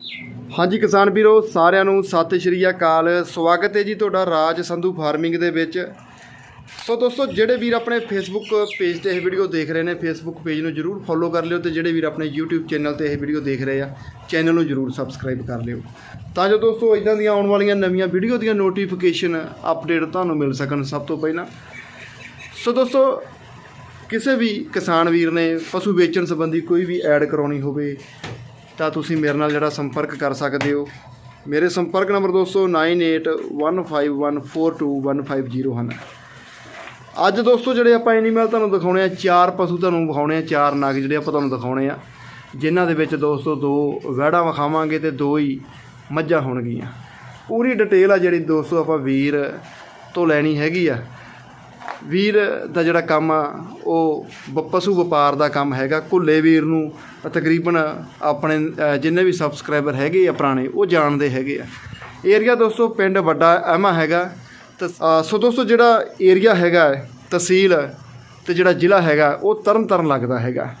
ਹਾਂਜੀ ਕਿਸਾਨ ਵੀਰੋ, ਸਾਰਿਆਂ ਨੂੰ ਸਤਿ ਸ਼੍ਰੀ ਅਕਾਲ। ਸਵਾਗਤ ਹੈ ਜੀ ਤੁਹਾਡਾ ਰਾਜ ਸੰਧੂ ਫਾਰਮਿੰਗ ਦੇ ਵਿੱਚ। ਸੋ ਦੋਸਤੋ, ਜਿਹੜੇ ਵੀਰ ਆਪਣੇ ਫੇਸਬੁੱਕ ਪੇਜ ਤੇ ਇਹ ਵੀਡੀਓ ਦੇਖ ਰਹੇ ਨੇ ਫੇਸਬੁੱਕ ਪੇਜ ਨੂੰ ਜਰੂਰ ਫੋਲੋ ਕਰ ਲਿਓ ਤੇ ਜਿਹੜੇ ਵੀਰ ਆਪਣੇ YouTube ਚੈਨਲ ਤੇ ਇਹ ਵੀਡੀਓ ਦੇਖ ਰਹੇ ਆ ਚੈਨਲ ਨੂੰ ਜਰੂਰ ਸਬਸਕ੍ਰਾਈਬ ਕਰ ਲਿਓ। ਤਾਂ ਜੋ ਦੋਸਤੋ ਇਦਾਂ ਦੀਆਂ ਆਉਣ ਵਾਲੀਆਂ ਨਵੀਆਂ ਵੀਡੀਓ ਦੀਆਂ ਨੋਟੀਫਿਕੇਸ਼ਨ ਅਪਡੇਟ ਤੁਹਾਨੂੰ ਮਿਲ ਸਕਣ ਸਭ ਤੋਂ ਪਹਿਲਾਂ। ਸੋ ਦੋਸਤੋ, ਕਿਸੇ ਵੀ ਕਿਸਾਨ ਵੀਰ ਨੇ ਪਸ਼ੂ ਵੇਚਣ ਸੰਬੰਧੀ ਕੋਈ ਵੀ ਐਡ ਕਰਾਉਣੀ ਹੋਵੇ ਤਾਂ ਤੁਸੀਂ ਮੇਰੇ ਨਾਲ ਜਿਹੜਾ ਸੰਪਰਕ ਕਰ ਸਕਦੇ ਹੋ। ਮੇਰੇ ਸੰਪਰਕ ਨੰਬਰ ਦੋਸਤੋ 9815142150 ਹਨ ਅੱਜ ਦੋਸਤੋ ਜਿਹੜੇ ਆਪਾਂ ਐਨੀਮਲ ਤੁਹਾਨੂੰ ਦਿਖਾਉਣੇ ਆ, ਚਾਰ ਪਸ਼ੂ ਤੁਹਾਨੂੰ ਵਿਖਾਉਣੇ ਆ, ਚਾਰ ਨਗ ਜਿਹੜੇ ਆਪਾਂ ਤੁਹਾਨੂੰ ਦਿਖਾਉਣੇ ਆ। ਜਿਨ੍ਹਾਂ ਦੇ ਵਿੱਚ ਦੋਸਤੋ ਦੋ ਵਹਿੜਾਂ ਵਿਖਾਵਾਂਗੇ ਤੇ ਦੋ ਹੀ ਮੱਝਾਂ ਹੋਣਗੀਆਂ। ਪੂਰੀ ਡਿਟੇਲ ਆ ਜਿਹੜੀ ਦੋਸਤੋ ਆਪਾਂ ਵੀਰ ਤੋਂ ਲੈਣੀ ਹੈਗੀ ਆ। ਵੀਰ ਦਾ ਜਿਹੜਾ ਕੰਮ ਆ, ਉਹ ਬ- ਪਸ਼ੂ ਵਪਾਰ ਦਾ ਕੰਮ ਹੈਗਾ। ਘੁੱਲੇ ਵੀਰ ਨੂੰ ਤਕਰੀਬਨ ਆਪਣੇ ਜਿੰਨੇ ਵੀ ਸਬਸਕ੍ਰਾਈਬਰ ਹੈਗੇ ਆ ਪੁਰਾਣੇ, ਉਹ ਜਾਣਦੇ ਹੈਗੇ ਆ। ਏਰੀਆ ਦੋਸਤੋ, ਪਿੰਡ ਵੱਡਾ ਅਹਿਮਾ ਹੈਗਾ। ਤੇ ਸੋ ਦੋਸਤੋ, ਜਿਹੜਾ ਏਰੀਆ ਹੈਗਾ ਤਹਿਸੀਲ ਤੇ ਜਿਹੜਾ ਜ਼ਿਲ੍ਹਾ ਹੈਗਾ, ਉਹ ਤਰਨ ਤਾਰਨ ਲੱਗਦਾ ਹੈਗਾ।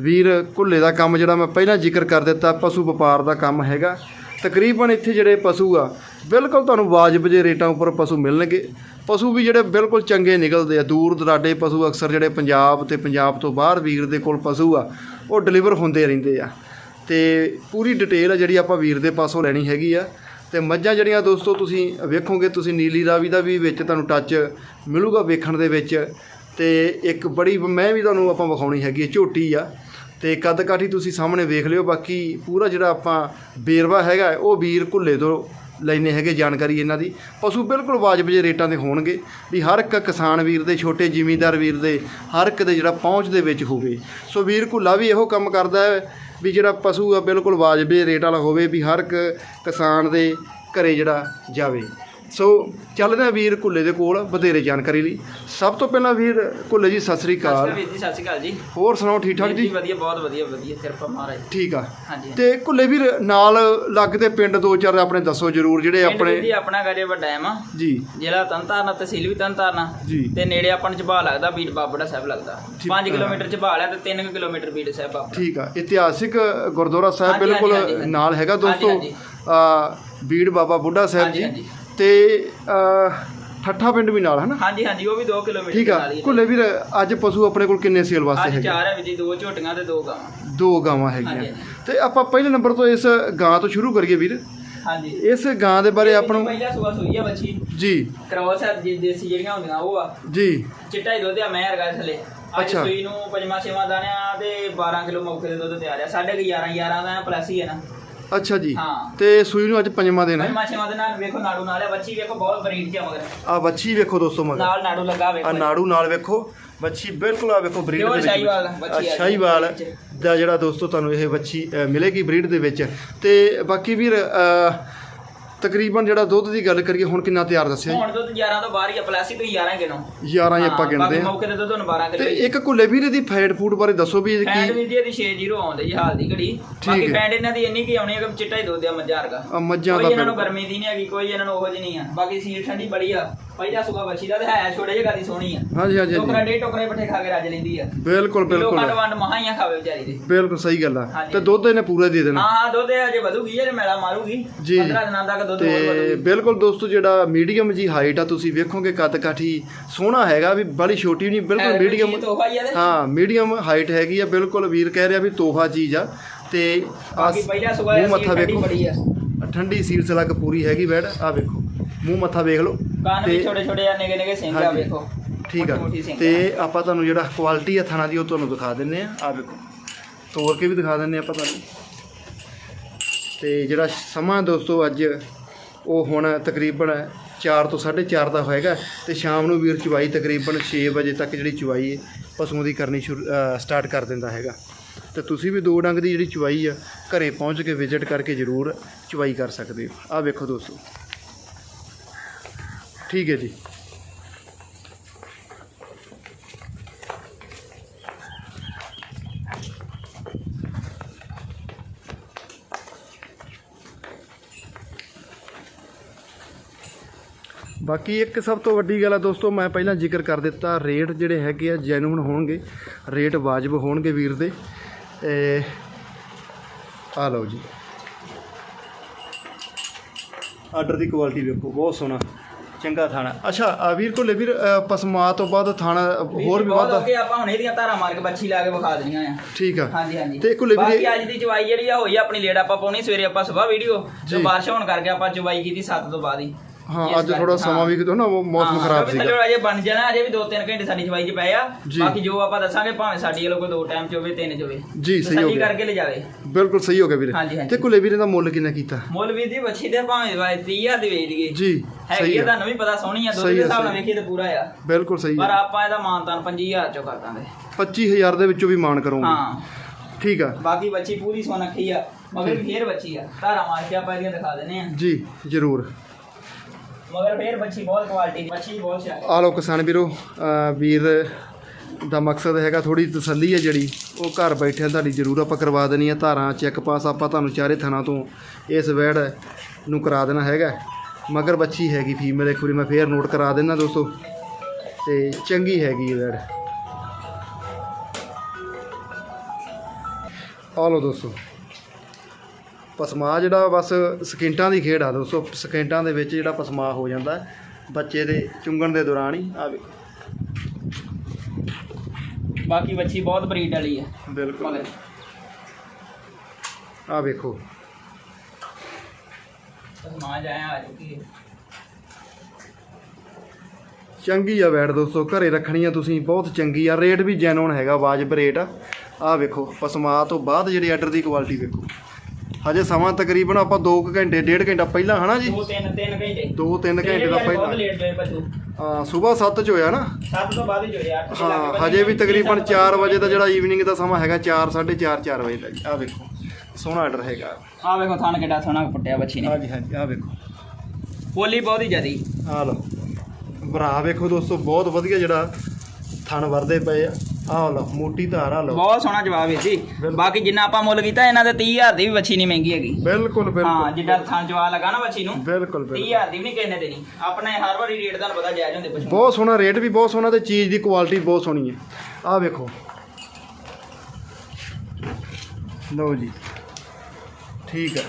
ਵੀਰ, ਘੁੱਲੇ ਦਾ ਕੰਮ ਜਿਹੜਾ ਮੈਂ ਪਹਿਲਾਂ ਜ਼ਿਕਰ ਕਰ ਦਿੱਤਾ, ਪਸ਼ੂ ਵਪਾਰ ਦਾ ਕੰਮ ਹੈਗਾ। ਤਕਰੀਬਨ ਇੱਥੇ ਜਿਹੜੇ ਪਸ਼ੂ ਆ, ਬਿਲਕੁਲ ਤੁਹਾਨੂੰ ਵਾਜਬ ਜੇ ਰੇਟਾਂ ਉੱਪਰ ਪਸ਼ੂ ਮਿਲਣਗੇ। ਪਸ਼ੂ ਵੀ ਜਿਹੜੇ ਬਿਲਕੁਲ ਚੰਗੇ ਨਿਕਲਦੇ ਆ, ਦੂਰ ਦਰਾਡੇ ਪਸ਼ੂ ਅਕਸਰ ਜਿਹੜੇ ਪੰਜਾਬ ਤੇ ਪੰਜਾਬ ਤੋਂ ਬਾਹਰ ਵੀਰ ਦੇ ਕੋਲ ਪਸ਼ੂ ਆ, ਉਹ ਡਿਲੀਵਰ ਹੁੰਦੇ ਰਹਿੰਦੇ ਆ। ਤੇ ਪੂਰੀ ਡਿਟੇਲ ਆ ਜਿਹੜੀ ਆਪਾਂ ਵੀਰ ਦੇ ਪਾਸੋਂ ਲੈਣੀ ਹੈਗੀ ਆ। ਤੇ ਮੱਝਾਂ ਜਿਹੜੀਆਂ ਦੋਸਤੋ ਤੁਸੀਂ ਵੇਖੋਗੇ, ਤੁਸੀਂ ਨੀਲੀ ਰਾਵੀ ਦਾ ਵੀ ਵਿੱਚ ਤੁਹਾਨੂੰ ਟੱਚ ਮਿਲੂਗਾ ਵੇਖਣ ਦੇ ਵਿੱਚ। ਤੇ ਇੱਕ ਬੜੀ, ਮੈਂ ਵੀ ਤੁਹਾਨੂੰ ਆਪਾਂ ਵਿਖਾਉਣੀ ਹੈਗੀ ਹੈ ਝੋਟੀ ਆ। ਤੇ ਕੱਦ ਕਾਠੀ ਤੁਸੀਂ ਸਾਹਮਣੇ ਵੇਖ ਲਿਓ, ਬਾਕੀ ਪੂਰਾ ਜਿਹੜਾ ਆਪਾਂ ਬੇਰਵਾ ਹੈਗਾ, ਉਹ ਵੀਰ ਘੁੱਲੇ ਤੋਂ ਲੈਨੇ ਹੈਗੇ ਜਾਣਕਾਰੀ ਇਹਨਾਂ ਦੀ। ਪਸ਼ੂ ਬਿਲਕੁਲ ਵਾਜਬ ਜੇ ਰੇਟਾਂ ਦੇ ਹੋਣਗੇ ਵੀ ਹਰ ਇੱਕ ਕਿਸਾਨ ਵੀਰ ਦੇ, ਛੋਟੇ ਜ਼ਿਮੀਂਦਾਰ ਵੀਰ ਦੇ, ਹਰ ਇੱਕ ਦੇ ਜਿਹੜਾ ਪਹੁੰਚ ਦੇ ਵਿੱਚ ਹੋਵੇ। ਸੋ ਵੀਰ ਘੁੱਲਾ ਵੀ ਇਹੋ ਕੰਮ ਕਰਦਾ ਹੈ ਵੀ ਜਿਹੜਾ ਪਸ਼ੂ ਆ ਬਿਲਕੁਲ ਵਾਜਬ ਜੇ ਰੇਟ ਵਾਲਾ ਹੋਵੇ ਵੀ ਹਰ ਇੱਕ ਕਿਸਾਨ ਦੇ ਘਰੇ ਜਿਹੜਾ ਜਾਵੇ। ਸੋ ਚੱਲਦੇ ਆ ਵੀਰ ਘੁੱਲੇ ਦੇ ਕੋਲ ਵਧੇਰੇ ਜਾਣਕਾਰੀ ਲਈ। ਸਭ ਤੋਂ ਪਹਿਲਾਂ ਵੀਰ ਘੁੱਲੇ ਜੀ ਸਤਿ ਸ੍ਰੀ ਅਕਾਲ। ਵੀਰ ਜੀ ਸਤਿ ਸ਼੍ਰੀ ਅਕਾਲ ਜੀ। ਹੋਰ ਸੁਣਾਓ ਠੀਕ ਠਾਕ ਜੀ? ਵਧੀਆ ਬਹੁਤ ਵਧੀਆ ਵਧੀਆ ਕਿਰਪਾ ਮਹਾਰਾਜ। ਠੀਕ ਆ। ਹਾਂਜੀ ਤੇ ਘੁੱਲੇ ਵੀਰ ਨਾਲ ਲੱਗਦੇ ਪਿੰਡ ਦੋ ਚਾਰ ਆਪਣੇ ਦੱਸੋ ਜਰੂਰ ਜਿਹੜੇ ਵੀਰ ਜੀ ਆਪਣੇ ਆਪਣਾ ਗੜੇ ਵੱਡਾ ਹੈ ਮਾ। ਜੀ। ਜ਼ਿਲ੍ਹਾ ਤਨਤਾਰਨ ਤਹਿਸੀਲ ਵੀ ਤਨਤਾਰਨ ਜੀ। ਤੇ ਨੇੜੇ ਆਪਾਂ ਨੂੰ ਝਬਾਲ ਲੱਗਦਾ ਬੀੜ ਬਾਬੜਾ ਸਾਹਿਬ ਲੱਗਦਾ। ਠੀਕ, 5 ਕਿਲੋਮੀਟਰ ਝਬਾਲ ਹੈ ਤੇ 3 ਕਿਲੋਮੀਟਰ ਬੀੜ ਸਾਹਿਬ ਬਾਬਾ ਠੀਕ ਆ। ਇਤਿਹਾਸਿਕ ਗੁਰਦੁਆਰਾ ਸਾਹਿਬ ਬਿਲਕੁਲ। ਨਾਲ ਹੈਗਾ ਦੋਸਤੋ। ਬੀੜ ਬਾਬਾ ਬੁੱਢਾ ਸਾਹਿਬ ਜੀ। ਤੇ ਠੱਠਾ ਪਿੰਡ ਵੀ ਨਾਲ ਹੈ ਨਾ ਹਾਂਜੀ ਹਾਂਜੀ ਉਹ ਵੀ 2 ਕਿਲੋਮੀਟਰ ਠੀਕ ਆ। ਨਾਲ ਹੀ ਹੈ। ਘੁੱਲੇ ਵੀਰ ਅੱਜ ਪਸ਼ੂ ਆਪਣੇ ਕੋਲ ਕਿੰਨੇ ਸੇਲ ਵਾਸਤੇ ਅੱਜ ਹੈਗੇ? ਚਾਰ ਹੈ ਜੀ ਦੋ ਝੋਟੀਆਂ ਤੇ ਦੋ ਗਾਵਾਂ। ਦੋ ਗਾਵਾਂ ਹੈਗੀਆਂ। ਹਾਂਜੀ, ਤੇ ਆਪਾਂ ਪਹਿਲੇ ਨੰਬਰ ਤੋਂ ਇਸ ਗਾਂ ਤੋਂ ਸ਼ੁਰੂ ਕਰੀਏ ਵੀਰ। ਹਾਂਜੀ। ਇਸ ਗਾਂ ਦੇ ਬਾਰੇ ਆਪਾਂ ਨੂੰ ਪਹਿਲਾ ਸੂਆ ਸੂਈ ਆ ਬੱਚੀ। ਜੀ। ਕ੍ਰੋਸ ਹੈ ਜੀ ਦੇਸੀ ਜਿਹੜੀਆਂ ਹੁੰਦੀਆਂ ਉਹ ਆ। ਜੀ। ਚਿੱਟਾ ਹੀ ਦੁੱਧ ਆ ਮੈਂ ਵਰਗਾ ਥੱਲੇ। ਅੱਜ ਅੱਛਾ। ਸੂਈ ਨੂੰ ਪੰਜਵਾਂ ਛੇਵਾਂ ਦਾਣਿਆਂ ਤੇ 12 ਕਿਲੋ ਮੌਕੇ ਦੇ ਦੁੱਧ ਤਿਆਰ ਆ। ਸਾਢੇ ਕੁ 11 11 ਦਾ ਪਲੱਸ ਹੀ ਹੈ ਨਾ। ਅੱਛਾ ਜੀ। ਹਾਂ। ਤੇ ਸੂਈ ਨੂੰ ਅੱਜ ਪੰਜਵਾਂ ਦਿਨ ਹੈ। ਪੰਜਵਾਂ ਛੇਵਾਂ ਦੇ ਨਾਲ ਵੇਖੋ ਨਾੜੂ ਨਾਲ ਆ ਬੱਚੀ ਵੇਖੋ ਬਹੁਤ ਚ ਆ ਮਗਰ। ਆ ਬੱਚੀ ਵੇਖੋ ਦੋਸਤੋ ਮਗਰ। ਨਾਲ ਨਾੜੂ ਲੱਗਾ ਆ ਵੇਖੋ ਨਾੜੂ ਨਾਲ ਵੇਖੋ। ਬੱਚੀ ਬਿਲਕੁਲ ਆ ਵੇਖੋ ਬਰੀਡ Pure ਦੇ ਵਿੱਚ ਬੱਚੀ ਆ ਜੀ, ਸ਼ਾਹੀਵਾਲ। ਦਾ ਜਿਹੜਾ ਦੋਸਤੋ ਤੁਹਾਨੂੰ ਇਹ ਬੱਚੀ ਅ, ਮਿਲੇਗੀ ਬਰੀਡ ਦੇ ਵਿੱਚ। ਤੇ ਬਾਕੀ ਵੀਰ ਅ, ਤਕਰੀਬਨ ਜਿਹੜਾ ਦੁੱਧ ਦੀ ਗੱਲ ਕਰੀਏ ਹੁਣ ਕਿੰਨਾ ਤਿਆਰ ਦੱਸਿਆ ਹੁਣ ਦੁੱਧ 11 ਤੋਂ ਬਾਹਰ ਹੀ ਆ ਪਲੱਸ ਹੀ ਤੁਸੀਂ 11 ਕਿਲੋ। 11 ਹੀ ਆਪਾਂ ਗਿਣਦੇ ਆ ਮੌਕੇ ਤੇ ਦੁੱਧ ਹੁਣ 12 ਤੇ ਕਿਲੋ ਇੱਕ ਕੁੱਲੇ ਵੀਰ ਦੀ ਫੈਟ ਫੂਡ ਬਾਰੇ ਦੱਸੋ ਵੀ ਇਹ ਫੈਂਡ ਕੀ ਵੀ ਦੀ ਇਹਦੀ 60 ਆਉਂਦੇ ਜੀ ਹਾਲ ਦੀ ਘੜੀ। ਬਾਕੀ ਹੈ। ਫੈਂਡ ਇਹਨਾਂ ਦੀ ਇੰਨੀ ਕੀ ਆਉਣੀ ਹੈ ਕਿ ਚਿੱਟਾ ਹੀ ਦੁੱਧ ਆ ਮੱਝਾਂ ਵਰਗਾ। ਮੱਝਾਂ ਕੋਈ ਦਾ ਇਹਨਾਂ ਨੂੰ। ਗਰਮੀ ਦੀ ਨਹੀਂ ਹੈਗੀ ਕੋਈ ਇਹਨਾਂ ਨੂੰ ਉਹੋ ਜਿਹੀ ਨਹੀਂ ਆ। ਬਾਕੀ ਸੀਲ ਠੰਡੀ ਬੜੀ ਆ। ਪਹਿਲਾ ਸੁਗਾ ਬੱਚੀ ਦਾ ਤੇ ਹੈ ਛੋਟੇ ਜਿਹੇ ਗਾਦੀ ਸੋਹਣੀ ਆ। ਹਾਂਜੀ ਹਾਂਜੀ ਟੋਕਰਾ ਡੇ ਟੋਕਰੇ ਪੱਠੇ ਖਾ ਕੇ ਰੱਜ ਲੈਂਦੀ ਆ। ਬਿਲਕੁਲ ਲੋਕਾਂ ਬਿਲਕੁਲ। ਨੂੰ ਵੰਡ ਮਹਾਂ ਹੀ ਆ ਖਾਵੇ ਵਿਚਾਰੀ ਦੇ। ਬਿਲਕੁਲ ਸਹੀ ਗੱਲ ਆ। ਤੇ ਦੁੱਧ ਇਹਨੇ ਪੂਰਾ ਦੇ ਦੇਣਾ। ਹਾਂ ਹਾਂ ਦੁੱਧ ਇਹ ਅਜੇ ਵਧੂਗੀ ਜੇ ਮੇਲਾ ਮਾਰੂਗੀ। ਜੀ। 15 ਦਿਨਾਂ ਤੱਕ ਦੁੱਧ ਹੋਰ ਵਧੂਗੀ। ਬਿਲਕੁਲ ਦੋਸਤੋ ਜਿਹੜਾ ਮੀਡੀਅਮ ਜੀ ਹਾਈਟ ਆ ਤੁਸੀਂ ਵੇਖੋਗੇ ਕੱਦ ਕਾਠੀ ਸੋਹਣਾ ਹੈਗਾ ਵੀ ਬੜੀ ਛੋਟੀ ਨਹੀਂ ਬਿਲਕੁਲ ਮੀਡੀਅਮ। ਹੀ ਮੀਡੀਅਮ ਹਾਈਟ ਹੈਗੀ ਆ ਬਿਲਕੁਲ ਵੀਰ ਕਹਿ ਰਿਹਾ ਵੀ ਤੋਹਫਾ ਚੀਜ਼ ਆ। ਤੇ ਬਾਕੀ ਪਹਿਲਾ ਸੁਗਾ ਮੱਥਾ ਵੇਖੋ। ਠੰਡੀ ਸੀਲ ਸਲੱਗ ਪੂਰੀ ਹੈਗੀ ਬੈਡ ਆ ਵੇਖੋ। ਮੂੰਹ ਮੱਥਾ ਵੇਖ ਲਓ। ਕੰਨ ਵੀ ਛੋਟੇ ਛੋਟੇ ਆ ਨਿਗੇ ਨਿਗੇ ਸਿੰਘ ਆ ਹਾਂਜੀ। ਵੇਖੋ। ਠੀਕ ਆ। ਮੋਟੀ ਮੋਟੀ ਸਿੰਘ ਤੇ ਆਪਾਂ ਤੁਹਾਨੂੰ ਜਿਹੜਾ ਕੁਆਲਿਟੀ ਆ ਥਾਣਾ ਦੀ ਉਹ ਤੁਹਾਨੂੰ ਦਿਖਾ ਦਿੰਨੇ ਆ। ਆ ਵੇਖੋ। ਤੋੜ ਕੇ ਵੀ ਦਿਖਾ ਦਿੰਨੇ ਆਪਾਂ ਤੁਹਾਨੂੰ। ਤੇ ਜਿਹੜਾ ਸਮਾਂ ਦੋਸਤੋ ਅੱਜ ਉਹ ਹੁਣ ਤਕਰੀਬਨ 4 ਤੋਂ 4:30 ਦਾ ਹੋਏਗਾ। ਤੇ ਸ਼ਾਮ ਨੂੰ ਵੀਰ ਚੁਵਾਈ ਤਕਰੀਬਨ 6 ਵਜੇ ਤੱਕ ਜਿਹੜੀ ਚੁਵਾਈ ਹੈ ਪਸ਼ੂਆਂ ਦੀ ਕਰਨੀ ਸ਼ੁਰੂ ਸਟਾਰਟ ਕਰ ਦਿੰਦਾ ਹੈਗਾ। ਤੇ ਤੁਸੀਂ ਵੀ ਦੋ ਡੰਗ ਦੀ ਜਿਹੜੀ ਚੁਵਾਈ ਆ ਘਰੇ ਪਹੁੰਚ ਕੇ ਵਿਜ਼ਿਟ ਕਰਕੇ ਜ਼ਰੂਰ ਚੁਵਾਈ ਕਰ ਸਕਦੇ ਹੋ। ਆ ਵੇਖੋ ਦੋਸਤੋ। ਠੀਕ ਹੈ ਜੀ। ਬਾਕੀ ਇੱਕ ਸਭ ਤੋਂ ਵੱਡੀ ਗੱਲ ਆ ਦੋਸਤੋ, ਮੈਂ ਪਹਿਲਾਂ ਜ਼ਿਕਰ ਕਰ ਦਿੱਤਾ, ਰੇਟ ਜਿਹੜੇ ਹੈਗੇ ਆ ਜੈਨੂਨ ਹੋਣਗੇ, ਰੇਟ ਵਾਜਬ ਹੋਣਗੇ ਵੀਰ ਦੇ। ਆ ਲਓ ਜੀ। ਆਰਡਰ ਦੀ ਕੁਆਲਿਟੀ ਵੇਖੋ, ਬਹੁਤ ਸੋਹਣਾ। ਚੰਗਾ ਥਾਣਾ। ਅੱਛਾ ਆ ਵੀਰ ਕੋਲੇ ਵੀਰ ਅ, ਪਸਮਾ ਤੋਂ ਬਾਅਦ ਥਾਣਾ ਹੋਰ ਵੀ ਬਹੁਤ ਵੱਧਦਾ ਅੱਗੇ ਆਪਾਂ ਹੁਣ ਇਹਦੀਆਂ ਧਾਰਾਂ ਮਾਰ ਕੇ ਬੱਚੀ ਲਾ ਕੇ ਵਿਖਾ ਦੇਣੀਆਂ ਆ। ਠੀਕ ਆ। ਹਾਂਜੀ ਹਾਂਜੀ। ਤੇ ਕੁੱਲੇ ਵੀਰੇ- ਬਾਕੀ ਅੱਜ ਦੀ ਚਵਾਈ ਜਿਹੜੀ ਆ ਹੋਈ ਆ ਆਪਣੀ ਲੇਟ ਆਪਾਂ ਪਾਉਣੀ ਸਵੇਰੇ ਆਪਾਂ ਸਵੇਰ ਵੀਡੀਓ ਜੀ। ਤੇ ਬਾਰਿਸ਼ ਹੋਣ ਕਰਕੇ ਆਪਾਂ ਚਵਾਈ ਕੀਤੀ 7 ਤੋਂ ਬਾਅਦ ਹੀ। ਹਾਂ ਅੱਜ ਥੋੜਾ ਸਮਾਂ। ਵੀ ਕਿਤੋਂ ਨਾ ਉਹ ਮੌਸਮ ਖਰਾਬ ਸੀਗਾ। ਥੱਲੇ ਅਜੇ ਬਣ ਜਾਣਾ ਅਜੇ ਵੀ 2-3 ਘੰਟੇ ਸਾਡੀ ਚਵਾਈ 'ਚ ਪਏ ਆ। ਬਾਕੀ ਜੋ ਆਪਾਂ ਦੱਸਾਂਗੇ ਭਾਵੇਂ ਸਾਡੀ ਵੱਲੋਂ ਕੋਈ ਦੋ ਟਾਈਮ 'ਚ ਹੋਵੇ ਤਿੰਨ 'ਚ ਹੋਵੇ। ਜੀ, ਸਹੀ ਹੋ ਗਿਆ। ਕਰਕੇ ਲੈ ਜਾਵੇ ਬਿਲਕੁਲ ਸਹੀ ਹੋ ਗਿਆ ਵੀਰੇ। ਤੇ ਕੁਲੇ ਵੀਰੇ ਦਾ ਮੁੱਲ ਕਿੰਨਾ ਕੀਤਾ? ਮੁੱਲ ਵੀ ਦੀ ਬੱਚੀ ਦੇ ਭਾਵੇਂ 30000 ਦੀ ਵੇਚ ਦਈਏ। ਜੀ ਹੈਗੀ ਆ ਤੁਹਾਨੂੰ ਵੀ ਪਤਾ ਸੋਹਣੀ ਆ ਦੁੱਧ ਦੇ ਹਿਸਾਬ ਨਾਲ। ਵੇਖੀਏ ਤੇ ਪੂਰਾ ਆ। ਬਿਲਕੁਲ ਸਹੀ ਪਰ ਆਪਾਂ ਇਹਦਾ ਮਾਨਤਾਨ 25000 ਚੋਂ ਕਰ ਦਾਂਗੇ। 25000 ਦੇ ਵਿੱਚੋਂ ਵੀ ਮਾਨ ਕਰੋਗੇ। ਹਾਂ। ਠੀਕ ਆ। ਬਾਕੀ ਬੱਚੀ ਪੂਰੀ ਸੋਨਖੀ ਆ ਮਗਰ ਫੇਰ ਬੱਚੀ ਆ। ਧਾਰਾ ਮਾਰ ਕੇ ਆਪਾਂ ਇਹਦੀਆਂ ਦਿਖਾ ਦਿੰਨੇ ਆ। ਜੀ ਜ਼ਰੂਰ। ਮਗਰ ਫੇਰ ਬੱਚੀ ਬਹੁਤ ਕੁਆਲਿਟੀ ਦੀ ਬੱਚੀ ਬਹੁਤ ਸ਼ਾਨਦਾਰ ਆ ਲੋ ਕਿਸਾਨ ਵੀਰੋ ਵੀਰ ਦਾ ਮਕਸਦ ਹੈਗਾ ਥੋੜੀ ਤਸੱਲੀ ਹੈ ਜਿਹੜੀ, ਉਹ ਘਰ ਬੈਠਿਆਂ ਤੁਹਾਡੀ ਜ਼ਰੂਰ ਆਪਾਂ ਕਰਵਾ ਦੇਣੀ ਹੈ, ਧਾਰਾਂ ਚੈੱਕ ਪਾਸ ਆਪਾਂ ਤੁਹਾਨੂੰ ਚਾਰੇ ਥਾਣਾ ਤੋਂ ਇਸ ਵੈੜ ਨੂੰ ਕਰਾ ਦੇਣਾ ਹੈਗਾ ਮਗਰ ਬੱਚੀ ਹੈਗੀ ਫੀਮੇਲ ਇੱਕ ਵਾਰੀ ਮੈਂ ਫੇਰ ਨੋਟ ਕਰਾ ਦੇਣਾ ਦੋਸਤੋ, ਤੇ ਚੰਗੀ ਹੈਗੀ ਇਹ ਵੈੜ। ਆ ਲੋ ਦੋਸਤੋ ਪਸਮਾ ਜਿਹੜਾ ਬਸ ਸਕਿੰਟਾਂ ਦੀ ਖੇਡ ਆ ਦੋਸਤੋ ਸਕਿੰਟਾਂ ਦੇ ਵਿੱਚ ਜਿਹੜਾ ਪਸਮਾ ਹੋ ਜਾਂਦਾ ਹੈ, ਬੱਚੇ ਦੇ ਚੁੰਗਣ ਦੇ ਦੌਰਾਨ ਹੀ। ਆ ਵੇਖੋ। ਬਾਕੀ ਬੱਚੀ ਬਹੁਤ ਬਰੀਡ ਵਾਲੀ ਆ ਬਿਲਕੁਲ। ਆ ਵੇਖੋ। ਮਾਂ ਜਾਇਆ ਆ ਚੁੱਕੀ ਹੈ। ਚੰਗੀ ਆ ਵੈਟ ਦੋਸਤੋ ਘਰੇ ਰੱਖਣੀ ਆ ਤੁਸੀਂ ਬਹੁਤ ਚੰਗੀ ਆ। ਰੇਟ ਵੀ ਜੈਨੂਨ ਹੈਗਾ ਵਾਜਬ ਰੇਟ ਆ। ਆ ਵੇਖੋ ਪਸਮਾ ਤੋਂ ਬਾਅਦ ਜਿਹੜੀ ਆਰਡਰ ਦੀ ਕੁਆਲਿਟੀ ਵੇਖੋ। ਹਜੇ ਸਮਾਂ ਤਕਰੀਬਨ ਆਪਾਂ 2 ਘੰਟੇ ਡੇਢ ਘੰਟਾ ਪਹਿਲਾਂ ਹਨਾ ਜੀ? ਦੋ ਤਿੰਨ ਤਿੰਨ ਘੰਟੇ 2-3 ਘੰਟੇ ਦਾ ਬਹੁਤ ਪਹਿਲਾਂ ਲੇਟ ਗਏ ਬੱਚੂ ਹਾਂ ਸਵੇਰ 7 ਚ ਹੋਇਆ ਨਾ? 7 ਤੋਂ ਬਾਅਦ ਹੀ ਹੋਇਆ ਹਾਂ ਹਜੇ ਵੀ ਤਕਰੀਬਨ ਸੱਤ 4 ਵਜੇ ਦਾ ਜਿਹੜਾ ਈਵਨਿੰਗ ਦਾ ਸਮਾਂ ਹੈਗਾ 4 4:30 4 ਵਜੇ ਦਾ ਆ ਵੇਖੋ ਸੋਹਣਾ ਆਰਡਰ ਹੈਗਾ। ਆ ਵੇਖੋ ਥਣ ਕਿੱਡਾ ਸੋਹਣਾ ਪੁੱਟਿਆ ਬੱਚੀ ਨੇ। ਹਾਂਜੀ ਹਾਂਜੀ ਆ ਵੇਖੋ। ਪੋਲੀ ਬਹੁਤ ਹੀ ਜ਼ਿਆਦੀ। ਆ ਲਓ। ਭਰਾ ਵੇਖੋ ਦੋਸਤੋ ਬਹੁਤ ਵਧੀਆ ਜਿਹੜਾ ਥਣ ਵਰਦੇ ਪਏ ਆ। ਆਹ ਲਓ ਮੋਟੀ ਧਾਰ ਆ ਲਓ। ਬਹੁਤ ਸੋਹਣਾ ਜਵਾਬ ਹੈ ਜੀ। ਬਾਕੀ ਜਿੰਨਾ ਆਪਾਂ ਮੁੱਲ ਕੀਤਾ ਇਹਨਾਂ ਦੇ 30000 ਦੀ ਵੀ ਬੱਚੀ ਨਹੀਂ ਮਹਿੰਗੀ ਹੈਗੀ। ਬਿਲਕੁਲ ਹਾਂ ਬਿਲਕੁਲ ਜਿੱਦਾਂ ਥਾਂ ਜਵਾਬ ਲਗਾ ਨਾ ਬੱਚੀ ਨੂੰ ਬਿਲਕੁਲ ਬਿਲਕੁਲ। 30000 ਦੀ ਵੀ ਨਹੀਂ ਕਿਸੇ ਨੇ ਦੇਣੀ। ਆਪਣੇ ਹਰ ਵਾਰੀ ਰੇਟ ਤੁਹਾਨੂੰ ਪਤਾ ਜਾਇਜ਼ ਹੁੰਦੇ ਪਸ਼ੂ ਬਹੁਤ ਸੋਹਣਾ ਰੇਟ ਵੀ ਬਹੁਤ ਸੋਹਣਾ ਤੇ ਚੀਜ਼ ਦੀ ਕੁਆਲਿਟੀ ਬਹੁਤ ਸੋਹਣੀ ਹੈ। ਆਹ ਵੇਖੋ। ਲਓ ਜੀ। ਠੀਕ ਹੈ।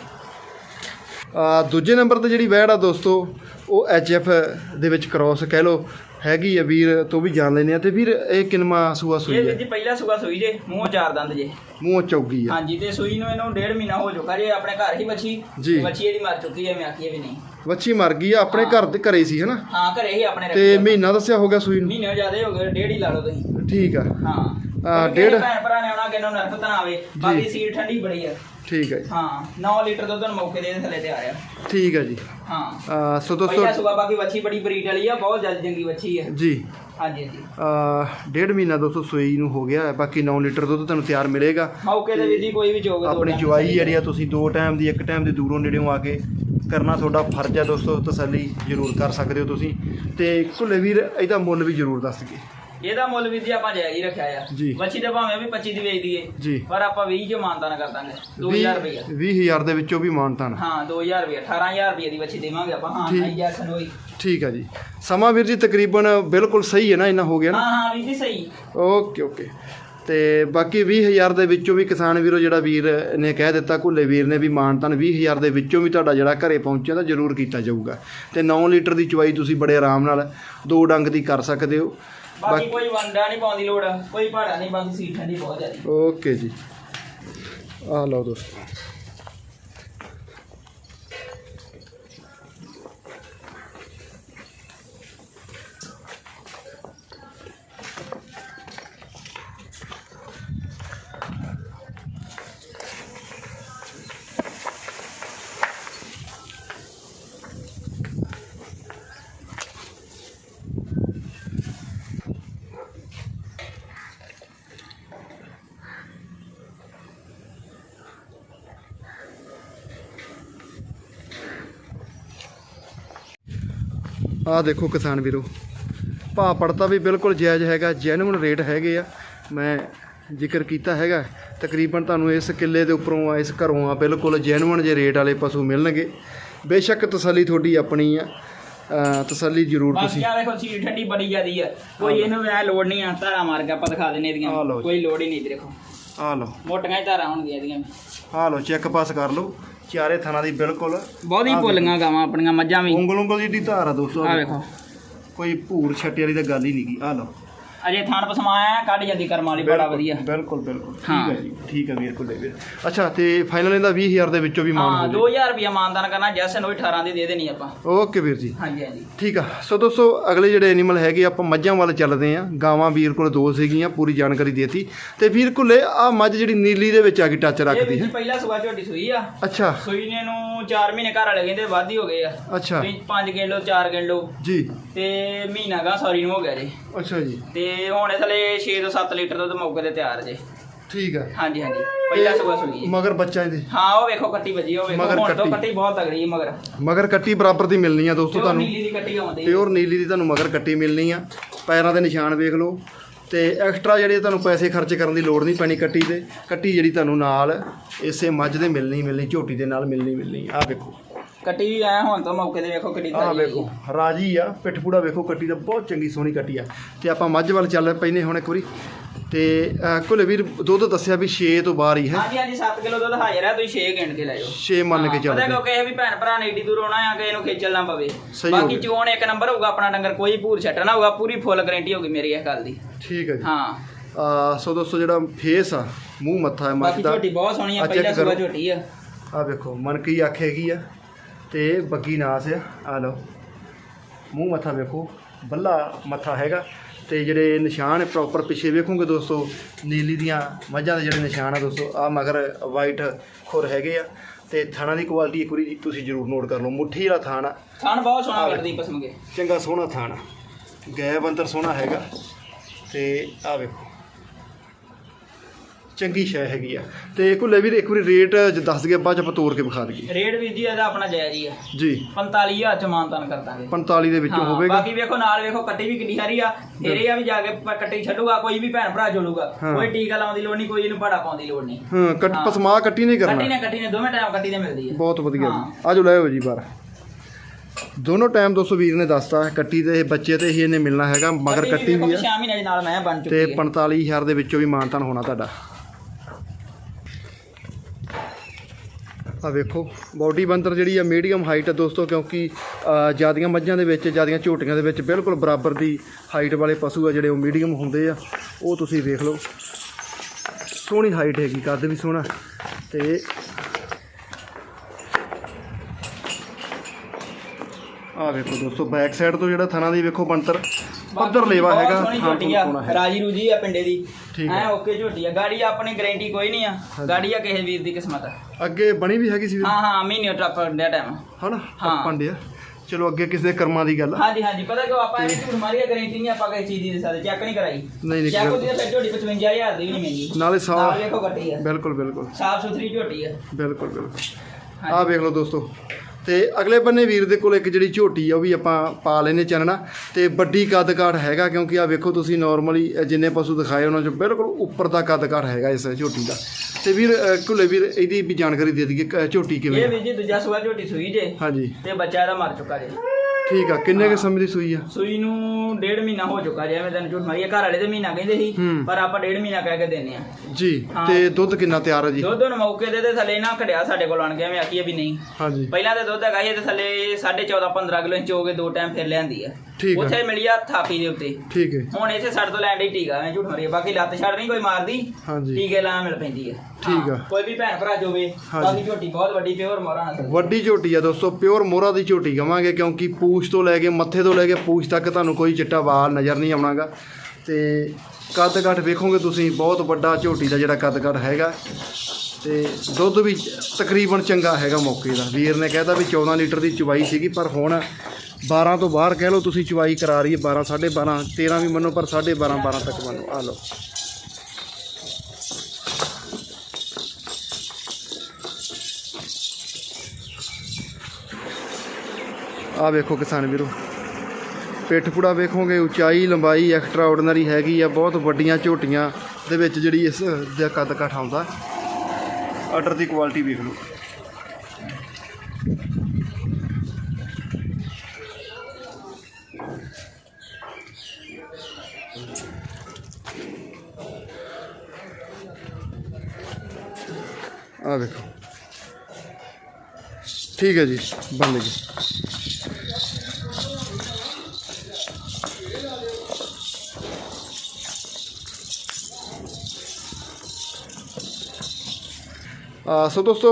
ਆ ਦੂਜੇ ਨੰਬਰ ਤੇ ਜਿਹੜੀ ਵੈੜ ਆ ਦੋਸਤੋ ਉਹ ਐਫ ਦੇ ਵਿੱਚ ਕ੍ਰਾਸ ਕਹਿ ਲਓ। ਹੈਗੀ ਆ ਵੀਰ ਤੋਂ ਵੀ ਜਾਣ ਲੈਨੇ ਆ। ਤੇ ਵੀਰ ਇਹ ਕਿਨਮਾ ਸੂਆ ਇਹ ਸੂਈ ਵੀਰ ਹੈ ਜੀ ਪਹਿਲਾ ਸੁਗਾ ਸੂਈ ਜੇ ਮੂੰਹ ਚਾਰ ਦੰਦ ਜੇ। ਮੂੰਹ ਚੌਗੀ ਆ। ਹਾਂਜੀ ਤੇ ਸੂਈ ਨੂੰ ਇਹਨੂੰ ਡੇਢ ਮਹੀਨਾ ਹੋ ਚੁੱਕਾ ਜੇ ਆਪਣੇ ਘਰ ਹੀ ਬੱਚੀ ਜੀ। ਬੱਚੀ ਇਹਦੀ ਮਰ ਚੁੱਕੀ ਹੈ ਮੈਂ ਆਖੀਏ ਵੀ ਨਹੀਂ। ਵੱਛੀ ਮਰ ਗਈ ਆ ਆਪਣੇ ਘਰ ਦੇ ਘਰੇ ਸੀ ਹਨਾ? ਹਾਂ ਘਰੇ ਹੀ ਆਪਣੇ ਤੇ ਰੱਖੀ ਆ। ਮਹੀਨਾ ਦੱਸਿਆ ਹੋ ਗਿਆ ਸੂਈ ਨੂੰ? ਮਹੀਨੇ ਜ਼ਿਆਦਾ ਹੋ ਗਏ ਡੇਢ ਹੀ ਲਾ ਲਓ ਤੁਸੀਂ। ਠੀਕ ਆ। ਹਾਂ। ਡੇਢ- ਭੈਣ ਭਰਾ ਨੇ ਆਉਣਾ ਕਿ ਇਹਨਾਂ ਨਰਕ ਤਾਂ ਆਵੇ। ਬਾਕੀ ਸੀਲ ਠੰਡੀ ਬੜੀ ਆ। ਠੀਕ ਹੈ ਜੀ। ਹਾਂ 9 ਲੀਟਰ ਦੁੱਧ ਨੂੰ ਮੌਕੇ ਦੇ ਥੱਲੇ ਤੇ ਆ ਰਿਹਾ ਠੀਕ ਹੈ ਜੀ। ਹਾਂ। ਆ, ਸੋ ਦੋਸਤੋ ਪਹਿਲਾ ਸੁਗਾ ਬਾਕੀ ਬੱਚੀ ਬੜੀ ਬਰੀਡ ਵਾਲੀ ਆ ਬਹੁਤ ਜਲਦੀ ਚੰਗੀ ਬੱਚੀ ਹੈ ਜੀ। ਹਾਂਜੀ ਹਾਂਜੀ। ਆ, ਡੇਢ ਮਹੀਨਾ ਦੋਸਤੋ ਸੂਈ ਨੂੰ ਹੋ ਗਿਆ ਹੈ। ਬਾਕੀ 9 ਲੀਟਰ ਦੁੱਧ ਤੁਹਾਨੂੰ ਤਿਆਰ ਮਿਲੇਗਾ। ਮੌਕੇ ਦੇ ਹੀ ਕੋਈ ਵੀ ਚੋਗ ਦੋ ਆਪਣੀ ਟਾਈਮ ਜਵਾਈ ਜਿਹੜੀ ਆ ਤੁਸੀਂ ਦੋ ਟਾਈਮ ਦੀ ਇੱਕ ਟਾਈਮ ਦੀ ਦੂਰੋਂ ਨੇੜਿਓਂ ਆ ਕੇ ਕਰਨਾ ਤੁਹਾਡਾ ਫਰਜ਼ ਹੈ ਦੋਸਤੋ ਤਸੱਲੀ ਜ਼ਰੂਰ ਕਰ ਸਕਦੇ ਹੋ ਤੁਸੀਂ। ਤੇ ਕੁੱਲੇ ਵੀਰ ਇਹਦਾ ਮੁੱਲ ਵੀ ਜ਼ਰੂਰ ਦੱਸ ਦਈਏ ਇਹਦਾ ਮੁੱਲ ਵੀ ਜੀ ਆਪਾਂ ਜਾਇਜ਼ ਹੀ ਰੱਖਿਆ ਆ। ਜੀ। ਦੇ ਭਾਵੇਂ ਵੀ 25 ਦੀ ਵੇਚ ਦਈਏ ਜੀ। ਪਰ ਆਪਾਂ 20 ਚ ਮਾਨਤਾ ਨਾ ਕਰ ਦਾਂਗੇ 2000 ਰੁਪਏ 20000 ਦੇ ਵਿੱਚੋਂ ਵੀ ਮਾਨਤਾਨ। ਹਾਂ 2000 ਰੁਪਏ 18000 ਰੁਪਏ ਦੀ ਬੱਚੀ ਦੇਵਾਂਗੇ ਆਪਾਂ। ਹਾਂ ਠੀਕ। ਨਹੀਂ ਜੈਸਨ ਹੋਈ ਠੀਕ ਹੈ ਜੀ। ਸਮਾਂ ਵੀਰ ਜੀ ਤਕਰੀਬਨ ਬਿਲਕੁਲ ਸਹੀ ਹੈ ਨਾ ਇੰਨਾ ਹੋ ਗਿਆ ਨਾ? ਹਾਂ ਹਾਂ ਵੀ ਜੀ ਸਹੀ। Okay okay. ਤੇ ਬਾਕੀ 20000 ਦੇ ਵਿੱਚੋਂ ਵੀ ਕਿਸਾਨ ਵੀਰੋ ਜਿਹੜਾ ਵੀਰ ਨੇ ਕਹਿ ਦਿੱਤਾ ਕੁੱਲੇ ਵੀਰ ਨੇ ਵੀ ਮਾਨਤਨ 20000 ਦੇ ਵਿੱਚੋਂ ਵੀ ਤੁਹਾਡਾ ਜਿਹੜਾ ਘਰੇ ਪਹੁੰਚਿਆ ਤਾਂ ਜ਼ਰੂਰ ਕੀਤਾ ਜਾਊਗਾ। ਤੇ 9 ਲੀਟਰ ਦੀ ਚਵਾਈ ਤੁਸੀਂ ਬੜੇ ਆਰਾਮ ਨਾਲ ਦੋ ਡੰਗ ਦੀ ਕਰ ਸਕਦੇ ਹੋ। ਬਾਕੀ ਕੋਈ ਵੰਡਾ ਨਹੀਂ ਪਾਉਣ ਦੀ ਲੋੜ ਕੋਈ ਭਾੜਾ ਨਹੀਂ ਬਾਕੀ ਸੀਟ ਠੰਡੀ ਬਹੁਤ ਜ਼ਿਆਦਾ। ਓਕੇ ਜੀ। ਆ ਲਓ ਦੋਸਤੋ। ਆ ਦੇਖੋ ਕਿਸਾਨ ਵੀਰੋ। ਭਾਅ ਪੜਤਾ ਵੀ ਬਿਲਕੁਲ ਜਾਇਜ਼ ਹੈਗਾ ਜੈਨੂਇਨ ਰੇਟ ਹੈਗੇ ਆ। ਮੈਂ ਜ਼ਿਕਰ ਕੀਤਾ ਹੈਗਾ ਤਕਰੀਬਨ ਤੁਹਾਨੂੰ ਇਸ ਕਿੱਲੇ ਦੇ ਉੱਪਰੋਂ ਆ ਇਸ ਘਰੋਂ ਆ ਬਿਲਕੁਲ ਜੈਨੂਇਨ ਜੇ ਰੇਟ ਵਾਲੇ ਪਸ਼ੂ ਮਿਲਣਗੇ। ਬੇਸ਼ੱਕ ਤਸੱਲੀ ਤੁਹਾਡੀ ਆਪਣੀ ਆ। ਤਸੱਲੀ ਜ਼ਰੂਰ ਬਾਕੀ ਤੁਸੀਂ ਆ ਵੇਖੋ ਸੀਟ ਠੰਡੀ ਬੜੀ ਜ਼ਿਆਦੀ ਆ। ਕੋਈ ਇਹਨੂੰ ਐ ਲੋੜ ਨਹੀਂ ਆ ਧਾਰਾ ਮਾਰ ਕੇ ਆਪਾਂ ਦਿਖਾ ਦਿੰਨੇ ਆਹ ਇਹਦੀਆਂ। ਕੋਈ ਲੋੜ ਹੀ ਨਹੀਂ ਦੇਖੋ। ਆ ਲਓ। ਮੋਟੀਆਂ ਹੀ ਧਾਰਾਂ ਹੋਣਗੀਆਂ ਇਹਦੀਆਂ। ਆ ਲਓ ਚੈੱਕ ਪਾਸ ਕਰ ਲਓ। ਚਾਰੇ ਥਾਣਾ ਦੀ ਬਿਲਕੁਲ ਬਹੁਤ ਹੀ ਭੁੱਲੀਆਂ ਗਾਵਾਂ ਆਪਣੀਆਂ ਮੱਝਾਂ ਵੀ। ਉਂਗਲ ਉਂਗਲ ਜਿਹੜੀ ਧਾਰ ਆ ਦੋਸਤੋ ਆ ਵੇਖੋ। ਕੋਈ ਭੂਰ ਛੱਟੇ ਵਾਲੀ ਤਾਂ ਗੱਲ ਹੀ ਨਹੀਂਗੀ ਆ ਲਓ। ਅਜੇ ਥਾਣ ਪਸਮਾਇਆ ਕੱਢ ਜਾਂਦੀ ਕਰਮ ਵਾਲੀ ਬੜਾ ਵਧੀਆ। ਬਿਲਕੁਲ ਬਿਲਕੁਲ। ਠੀਕ ਹਾਂ। ਜੀ ਠੀਕ ਹੈ ਵੀਰ ਕੁੱਲੇ ਵੀਰ। ਅੱਛਾ ਤੇ ਫਾਈਨਲ ਇਹਦਾ 20000 ਦੇ ਵਿੱਚੋਂ ਵੀ ਮਾਨ ਹਾਂ ਹੋ 2000 ਰੁਪਇਆ ਮਾਨਦਾਨ ਕਰਨਾ ਜੈਸਨ ਉਹ 18 ਦੀ ਦੇ ਦੇਣੀ ਆਪਾਂ। ਓਕੇ ਵੀਰ ਜੀ। ਹਾਂਜੀ ਹਾਂਜੀ। ਠੀਕ ਆ। ਸੋ ਦੋਸਤੋ ਅਗਲੇ ਜਿਹੜੇ ਐਨੀਮਲ ਹੈਗੇ ਆਪਾਂ ਮੱਝਾਂ ਵੱਲ ਚੱਲਦੇ ਆ ਗਾਵਾਂ ਵੀਰ ਕੋਲ ਦੋ ਸੀਗੀਆਂ ਪੂਰੀ ਜਾਣਕਾਰੀ ਦੇਤੀ। ਤੇ ਵੀਰ ਕੋਲੇ ਆ ਮੱਝ ਜਿਹੜੀ ਨੀਲੀ ਦੇ ਵਿੱਚ ਆ ਕੇ ਟੱਚ ਰੱਖਦੀ ਹੈ। ਪਹਿਲਾ ਸੂਆ ਝੋਟੀ ਸੂਈ ਆ। ਅੱਛਾ। ਸੂਈ ਨੇ ਨੂੰ 4 ਮਹੀਨੇ ਘਰ ਵਾਲੇ ਕਹਿੰਦੇ ਵੱਧ ਹੀ ਹੋ ਗਏ ਆ। ਅੱਛਾ। 5 ਕਿਲੋ 4 ਕਿਲੋ। ਜੀ। ਤੇ ਮਹੀਨਾ ਗਾ ਸੌਰੀ ਨੂੰ ਹੋ ਗਿਆ ਜੀ। ਅੱਛਾ ਜੀ। ਤੇ ਹੁਣ ਇਹ ਥਲੇ 6 ਤੋਂ 7 ਲੀਟਰ ਦੁੱਧ ਮੌਕੇ ਤੇ ਤਿਆਰ ਜੇ। ਠੀਕ ਆ। ਹਾਂਜੀ ਹਾਂਜੀ। ਪਹਿਲਾ ਸੂਆ ਸੂਈ। ਮਗਰ ਬੱਚਾ ਇਹਦੇ। ਹਾਂ ਉਹ ਵੇਖੋ ਕੱਟੀ ਵੱਜੀ ਉਹ ਵੇਖੋ। ਮਗਰ ਹੁਣ ਤੋਂ ਕੱਟੀ। ਕੱਟੀ ਬਹੁਤ ਤਗੜੀ ਹੈ ਮਗਰ। ਮਗਰ ਕੱਟੀ ਬਰਾਬਰ ਦੀ ਮਿਲਣੀ ਆ ਦੋਸਤੋ ਤੇ ਤੁਹਾਨੂੰ। ਨੀਲੀ ਦੀ ਕੱਟੀ ਆਉਂਦੀ ਪਿਓਰ ਨੀਲੀ ਦੀ ਤੁਹਾਨੂੰ ਮਗਰ ਕੱਟੀ ਮਿਲਣੀ ਆ। ਪੈਰਾਂ ਦੇ ਨਿਸ਼ਾਨ ਵੇਖ ਲਓ। ਤੇ ਐਕਸਟਰਾ ਜਿਹੜੇ ਤੁਹਾਨੂੰ ਪੈਸੇ ਖਰਚ ਕਰਨ ਦੀ ਲੋੜ ਨਹੀਂ ਪੈਣੀ ਕੱਟੀ ਤੇ। ਕੱਟੀ ਜਿਹੜੀ ਤੁਹਾਨੂੰ ਨਾਲ ਇਸੇ ਮੱਝ ਦੇ ਮਿਲਣੀ ਮਿਲਣੀ ਝੋਟੀ ਦੇ ਨਾਲ ਮਿਲਣੀ ਮਿਲਣੀ। ਆ ਵੇਖੋ। ਕੱਟੀ ਵੀ ਹੁਣ ਤੋਂ ਮੌਕੇ ਤੇ ਵੇਖੋ ਕਿੱਡੀ ਤਾਜੀ ਹੈ ਵੇਖੋ ਰਾਜੀ ਆ ਪਿੱਠ ਪੂੜਾ ਵੇਖੋ ਕੱਟੀ ਦਾ ਬਹੁਤ ਚੰਗੀ ਸੋਹਣੀ ਕੱਟੀ ਆ। ਤੇ ਆਪਾਂ ਮੱਝ ਵੱਲ ਚੱਲ ਪੈਨੇ ਹੁਣ ਇੱਕ ਵਾਰੀ। ਤੇ ਅਹ, ਕੁਲੇ ਵੀਰ ਦੁੱਧ ਦੱਸਿਆ ਵੀ 6 ਤੋਂ ਬਾਹਰ ਹੀ ਹੈ। ਹਾਂਜੀ ਹਾਂਜੀ 7 ਕਿਲੋ ਦੁੱਧ ਹਾਜ਼ਰ ਹੈ ਤੁਸੀਂ 6 ਗਿਣ ਕੇ ਲੈ ਜਾਓ। 6 ਮੰਨ ਕੇ ਹਾਂ, ਚੱਲਦੇ ਪਤਾ ਕਿਉਂਕਿ ਇਹ ਵੀ ਭੈਣ ਭਰਾ ਨੇ ਏਡੀ ਦੂਰ ਆਉਣਾ ਆ ਕਿ ਇਹਨੂੰ ਖੇਚਲ ਨਾ ਪਵੇ। ਸਹੀ ਹੋ ਬਾਕੀ ਗਿਆ। ਚੋਣ ਇੱਕ ਨੰਬਰ ਹੋਊਗਾ ਆਪਣਾ ਡੰਗਰ ਕੋਈ ਭੂਰ ਛੱਟਣਾ ਹੋਊਗਾ ਪੂਰੀ ਫੁੱਲ ਗਾਰੰਟੀ ਹੋਊਗੀ ਮੇਰੀ ਇਸ ਗੱਲ ਦੀ। ਠੀਕ ਹੈ ਜੀ। ਹਾਂ। ਆ ਸੋ ਦੋਸਤੋ ਜਿਹੜਾ ਫੇਸ ਆ ਮੂੰਹ ਮੱਥਾ ਹੈ ਮੱਝ ਬਾਕੀ ਦਾ। ਝੋਟੀ ਬਹੁਤ ਸੋਹਣੀ ਆ ਆ ਪਹਿਲਾ check ਸੂਆ ਕਰੋ। ਝੋਟੀ ਆ। ਆ ਵੇਖੋ ਮਨ ਕੀ ਆਖੇਗੀ ਆ। ਤੇ ਬੱਗੀ ਨਾਸ ਆ। ਆ ਲਓ। ਮੂੰਹ ਮੱਥਾ ਵੇਖੋ। ਬੱਲਾ ਮੱਥਾ ਹੈਗਾ। ਤੇ ਜਿਹੜੇ ਨਿਸ਼ਾਨ ਪ੍ਰੋਪਰ ਪਿੱਛੇ ਵੇਖੋਗੇ ਦੋਸਤੋ ਨੀਲੀ ਦੀਆਂ ਮੱਝਾਂ ਦੇ ਜਿਹੜੇ ਨਿਸ਼ਾਨ ਆ ਦੋਸਤੋ ਆ ਮਗਰ ਵਾਈਟ ਖੁਰ ਹੈਗੇ ਆ। ਤੇ ਥਾਣਾ ਦੀ ਕੁਆਲਿਟੀ ਇੱਕ ਵਾਰੀ ਤੁਸੀਂ ਜ਼ਰੂਰ ਨੋਟ ਕਰ ਲਓ। ਮੁੱਠੀ ਵਾਲਾ ਥਾਣ ਥਣ ਬਹੁਤ ਸੋਹਣਾ ਕੱਟਦੀ ਪਸਮਗੇ ਚੰਗਾ ਸੋਹਣਾ ਥਾਣ ਗੈਬ ਅੰਦਰ ਸੋਹਣਾ ਹੈਗਾ। ਤੇ ਆ ਵੇਖੋ। ਚੰਗੀ ਸ਼ੈ ਹੈਗੀ ਆ। ਤੇ ਕੁੱਲੇ ਵੀਰ ਇੱਕ ਵਾਰੀ ਰੇਟ ਜ- ਦੱਸ ਦਈਏ ਬਾਅਦ ਚ ਆਪਾਂ ਤੋੜ ਕੇ ਵਿਖਾ ਦਈਏ। ਰੇਟ ਵੀਰ ਜੀ ਇਹਦਾ ਆਪਣਾ ਜਾਇਜ਼ ਹੀ ਆ। ਜੀ। 45000 ਚ ਮਾਨਤਾਨ ਕਰ ਦਾਂਗੇ। 45 ਦੇ ਵਿੱਚੋਂ ਹਾਂ, ਹੋਵੇਗਾ। ਬਾਕੀ ਵੇਖੋ ਨਾਲ ਵੇਖੋ ਕੱਟੀ ਵੀ ਕਿੰਨੀ ਸਾਰੀ ਆ। ਫਿਰ ਇਹ ਆ ਵੀ ਜਾ ਕੇ ਪ- ਕੱਟੀ ਛੱਡੂਗਾ ਕੋਈ ਵੀ ਭੈਣ ਭਰਾ ਜੋੜੂਗਾ। ਹਾਂ। ਕੋਈ ਟੀਕਾ ਲਾਉਣ ਦੀ ਲੋੜ ਨਹੀਂ ਕੋਈ ਇਹਨੂੰ ਭਾੜਾ ਪਾਉਣ ਦੀ ਲੋੜ ਨਹੀਂ। ਹਾਂ ਕੱਟ ਹਾਂ। ਪਸਮਾ ਕੱਟੀ ਨਹੀਂ ਕੱਟੀ ਕਰਨਾ ਨੇ ਕੱਟੀ ਨੇ ਦੋਵੇਂ ਟਾਈਮ ਕੱਟੀ ਦੇ ਮਿਲਦੀ ਹੈ ਬਹੁਤ ਵਧੀਆ। ਜੀ। ਆਜੋ ਲੈ ਆਓ ਜੀ ਬਾਹਰ। ਦੋਨੋਂ ਟਾਈਮ 200 ਵੀਰ ਨੇ ਦੱਸਤਾ ਕੱਟੀ ਤੇ ਇਹ ਬੱਚੇ ਤੇ ਹੀ ਇਹਨੇ ਮਿਲਣਾ ਹੈਗਾ ਮਗਰ ਕੱਟੀ ਵੀ ਆ। 6 ਮਹੀਨੇ ਦੇ ਨਾਲ ਮੈਂ ਬਣ ਤੇ ਚੁੱਕੀ ਹੈ 45000 ਦੇ ਵਿੱਚੋਂ ਵੀ ਮਾਨਤਾਨ ਹੋਣਾ ਤੁਹਾਡਾ। ਆ ਵੇਖੋ ਬਾਡੀ ਬੰਦਰ ਜਿਹੜੀ ਆ ਮੀਡੀਅਮ ਹਾਈਟ ਹੈ ਦੋਸਤੋ ਕਿਉਂਕਿ ਜ਼ਿਆਦੀਆਂ ਮੱਝਾਂ ਦੇ ਵਿੱਚ ਜ਼ਿਆਦੀਆਂ ਝੋਟੀਆਂ ਦੇ ਵਿੱਚ ਬਿਲਕੁਲ ਬਰਾਬਰ ਦੀ ਹਾਈਟ ਵਾਲੇ ਪਸ਼ੂ ਆ ਜਿਹੜੇ ਉਹ ਮੀਡੀਅਮ ਹੁੰਦੇ ਆ। ਉਹ ਤੁਸੀਂ ਵੇਖ ਲਓ। ਸੋਹਣੀ ਹਾਈਟ ਹੈਗੀ ਕੱਦ ਵੀ ਸੋਹਣਾ। ਤੇ ਆ ਵੇਖੋ ਦੋਸਤੋ ਬੈਕ ਸਾਈਡ ਤੋਂ ਜਿਹੜਾ ਥਣਾ ਦੀ ਵੇਖੋ ਬੰਤਰ ਪੱਧਰ ਲੇਵਾ ਹੈਗਾ। ਆ ਰਾਜੀ ਰੂਜੀ ਆ ਪਿੰਡੇ ਦੀ। ਠੀਕ ਐ ਹੈ। ਓਕੇ ਝੋਟੀ ਆ। ਗਾੜੀ ਆਪਣੀ ਗਾਰੰਟੀ ਕੋਈ ਨਹੀਂ ਆ। ਗਾੜੀ ਆ ਕਿਸੇ ਵੀਰ ਦੀ ਕਿਸਮਤ। ਆ ਅੱਗੇ ਬਣੀ ਵੀ ਹੈਗੀ ਸੀ ਵੀਰ? ਹਾਂ ਹਾਂ ਮਹੀਨੇ ਟੱਪ ਦੇ ਟਾਈਮ ਹਨਾ? ਹਾਂ। ਆਪਾਂ ਡਿਆ ਚਲੋ ਅੱਗੇ ਕਿਸੇ ਦੇ ਕਰਮਾਂ ਦੀ ਗੱਲ ਆ। ਹਾਂਜੀ ਹਾਂਜੀ ਪਤਾ ਕਿਉਂ ਆਪਾਂ ਇਹ ਝੂਠ ਮਾਰੀ ਗਾਰੰਟੀ ਨਹੀਂ ਆਪਾਂ ਕਿਸੇ ਚੀਜ਼ ਦੀ ਦੇ ਸਕਦੇ ਚੈੱਕ ਨਹੀਂ ਕਰਾਈ। ਨਹੀਂ ਨਹੀਂ ਚੈੱਕ ਉਹਦੀ ਤਾਂ ਝੋਟੀ 55000 ਦੀ ਵੀ ਨਹੀਂ ਮਹਿੰਗੀ ਨਾਲੇ ਨਾਲ ਸਾਫ਼ ਵੇਖੋ ਕੱਟੀ ਆ। ਬਿਲਕੁਲ ਬਿਲਕੁਲ। ਸਾਫ਼ ਸੁਥਰੀ ਝੋਟੀ ਆ। ਬਿਲਕੁਲ ਬਿਲਕੁਲ। ਆਹ ਵੇਖ ਲਓ ਦੋਸਤੋ। ਤੇ ਅਗਲੇ ਬੰਨੇ ਵੀਰ ਦੇ ਕੋਲ ਇੱਕ ਜਿਹੜੀ ਝੋਟੀ ਆ ਉਹ ਵੀ ਆਪਾਂ ਪਾ ਲੈਨੇ ਚਾਨਣਾ ਤੇ ਵੱਡੀ ਕੱਦ ਕਾਠ ਹੈਗਾ ਕਿਉਂਕਿ ਆ ਵੇਖੋ ਤੁਸੀਂ ਨਾਰਮਲੀ ਜਿੰਨੇ ਪਸ਼ੂ ਦਿਖਾਏ ਉਹਨਾਂ ਚੋਂ ਬਿਲਕੁਲ ਉੱਪਰ ਦਾ ਕੱਦ ਕਾਠ ਹੈਗਾ ਇਸ ਝੋਟੀ ਦਾ। ਤੇ ਵੀਰ ਕੁਲੇ ਵੀਰ ਇਹਦੀ ਵੀ ਜਾਣਕਾਰੀ ਦੇ ਦਈਏ ਝੋਟੀ ਕਿਵੇਂ ਇਹ ਆ? ਵੀ ਜੀ ਦੂਜਾ ਸੂਆ ਝੋਟੀ ਸੂਈ ਜੇ। ਹਾਂਜੀ। ਤੇ ਬੱਚਾ ਇਹਦਾ ਮਰ ਚੁੱਕਾ ਜੇ। ਠੀਕ ਆ ਕਿੰਨੇ ਕੁ ਸਮੇਂ ਦੀ ਸੂਈ ਆ ਸੂਈ ਨੂੰ ਡੇਢ ਮਹੀਨਾ ਹੋ ਚੁੱਕਾ ਜੇ ਮੈਂ ਤੈਨੂੰ ਝੂਠ ਮਾਰੀ ਆ। ਘਰ ਵਾਲੇ ਦੇ ਮਹੀਨਾ ਕਹਿੰਦੇ ਸੀ ਹੂੰ। ਪਰ ਆਪਾਂ ਡੇਢ ਮਹੀਨਾ ਕਹਿ ਕੇ ਦਿੰਨੇ ਆ ਜੀ ਹਾਂ। ਤੇ ਦੁੱਧ ਕਿੰਨਾ ਤਿਆਰ ਹੈ ਜੀ ਦੁੱਧ ਹੁਣ ਮੌਕੇ ਦੇ ਤੇ ਥੱਲੇ ਨਾ ਘੜਿਆ ਸਾਡੇ ਕੋਲ ਆਣ ਕੇ ਐਵੇਂ ਆਖੀਏ ਵੀ ਨਹੀਂ ਹਾਂਜੀ ਪਹਿਲਾਂ ਤੇ ਦੁੱਧ ਹੈਗਾ ਸੀ ਤੇ ਥੱਲੇ 14.5 15 ਕਿਲੋ ਹੋ ਕੇ ਦੋ ਟਾਈਮ ਫਿਰ ਲਿਆਂਦੀ ਆ ਠੀਕ ਆ। ਉੱਥੇ ਮਿਲੀ ਆ ਥਾਪੀ ਦੇ ਉੱਤੇ ਠੀਕ ਹੈ ਹੁਣ ਇੱਥੇ ਸਾਡੇ ਤੋਂ ਲੈਣ ਦੀ ਟੀਕਾ ਮੈਂ ਝੂਠ ਮਾਰੀ। ਬਾਕੀ ਲੱਤ ਛੱਡ ਨਹੀਂ ਕੋਈ ਮਾਰਦੀ ਹਾਂਜੀ ਟੀਕੇ ਲਾ ਮਿਲ ਪੈਂਦੀ ਆ ਠੀਕ ਹਾਂ, ਆ। ਕੋਈ ਵੀ ਭੈਣ ਭਰਾ ਜੋਵੇ ਹਾਂਜੀ। ਬਾਕੀ ਝੋਟੀ ਬਹੁਤ ਵੱਡੀ ਪਿਓਰ ਮੋਰਾ ਨਸਲ ਦੀ। ਵੱਡੀ ਝੋਟੀ ਆ ਦੋਸਤੋ ਪਿਓਰ ਮੋਹਰਾ ਦੀ ਝੋਟੀ ਕਵਾਂਗੇ ਕਿਉਂਕਿ ਪੂਛ ਤੋਂ ਲੈ ਕੇ ਮੱਥੇ ਤੋਂ ਲੈ ਕੇ ਪੂਛ ਤੱਕ ਤੁਹਾਨੂੰ ਕੋਈ ਚਿੱਟਾ ਵਾਲ ਨਜ਼ਰ ਨਹੀਂ ਆਉਣਾਗਾ ਤੇ ਕੱਦ ਕੱਟ ਵੇਖੋਗੇ ਤੁਸੀਂ ਬਹੁਤ ਵੱਡਾ ਝੋਟੀ ਦਾ ਜਿਹੜਾ ਕੱਦ ਕੱਟ ਹੈਗਾ ਤੇ ਦੁੱਧ ਵੀ ਤਕਰੀਬਨ ਚੰਗਾ ਹੈਗਾ ਮੌਕੇ ਦਾ। ਵੀਰ ਨੇ ਕਹਿਤਾ ਵੀ 14 ਲੀਟਰ ਦੀ ਚਵਾਈ ਸੀਗੀ, ਪਰ ਹੁਣ 12 ਤੋਂ ਬਾਹਰ ਕਹਿ ਲਓ, ਤੁਸੀਂ ਚਵਾਈ ਕਰਾ ਰਹੀ ਹੈ 12 12.5 13 ਵੀ ਮੰਨੋ, ਪਰ 12.5 12 ਤੱਕ ਮੰਨੋ। ਆ ਲਓ। ਆ ਵੇਖੋ ਕਿਸਾਨ ਵੀਰੋ, ਪਿੱਠ ਪੁੜਾ ਵੇਖੋਗੇ, ਉਚਾਈ, ਲੰਬਾਈ ਐਕਸਟਰਾ ਆਰਡੀਨਰੀ ਹੈਗੀ ਆ, ਬਹੁਤ ਵੱਡੀਆਂ ਝੋਟੀਆਂ ਦੇ ਵਿੱਚ ਜਿਹੜੀ ਇਸ ਦਾ ਕੱਦ ਕਾਠ ਆਉਂਦਾ। ਆਰਡਰ ਦੀ ਕੁਆਲਿਟੀ ਵੇਖ ਲਓ। ਆ ਦੇਖੋ ਠੀਕ ਹੈ ਜੀ ਬਣ ਜੀ ਸੋ ਦੋਸਤੋ